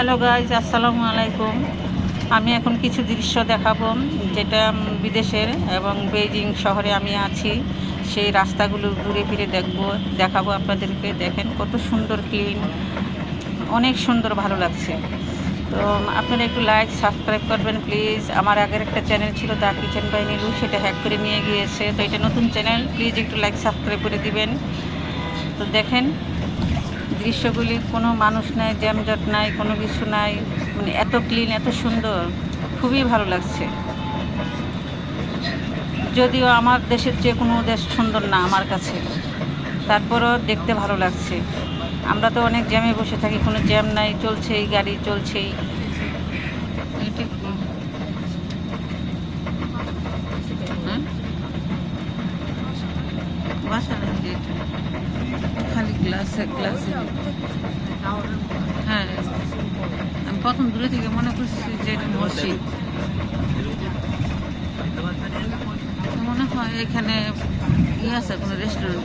Hello guys আসসালামু আলাইকুম। আমি এখন কিছু দৃশ্য দেখাবো, যেটা বিদেশের এবং বেইজিং শহরে আমি আছি। সেই রাস্তাগুলো ঘুরে ফিরে দেখব, দেখাবো আপনাদেরকে। দেখেন কত সুন্দর ক্লিন অনেক সুন্দর ভালো লাগছে। তো আপনারা একটু লাইক সাবস্ক্রাইব করবেন প্লিজ আমার আগের একটা চ্যানেল ছিল দা কিচেন বাই নীলু সেটা হ্যাক করে নিয়ে গিয়েছে। তো এটা নতুন চ্যানেল প্লিজ একটু লাইক সাবস্ক্রাইব করে দিবেন। তো দেখেন দৃশ্যগুলি, কোনো মানুষ নাই, জ্যামজট নাই, কোনো কিছু নাই মানে এত ক্লিন এত সুন্দর, খুবই ভালো লাগছে। যদিও আমার দেশের চেয়ে কোনো দেশ সুন্দর না আমার কাছে, তারপরও দেখতে ভালো লাগছে। আমরা তো অনেক জ্যামে বসে থাকি, কোনো জ্যাম নাই, চলছেই, গাড়ি চলছেই। হ্যাঁ? বাসা নাকি এটা? খালি গ্লাসে গ্লাসে হ্যাঁ প্রথম দূরে থেকে মনে করছি যে এটা মসজিদ। মনে হয় এখানে ইয়ে আছে, কোনো রেস্টুরেন্ট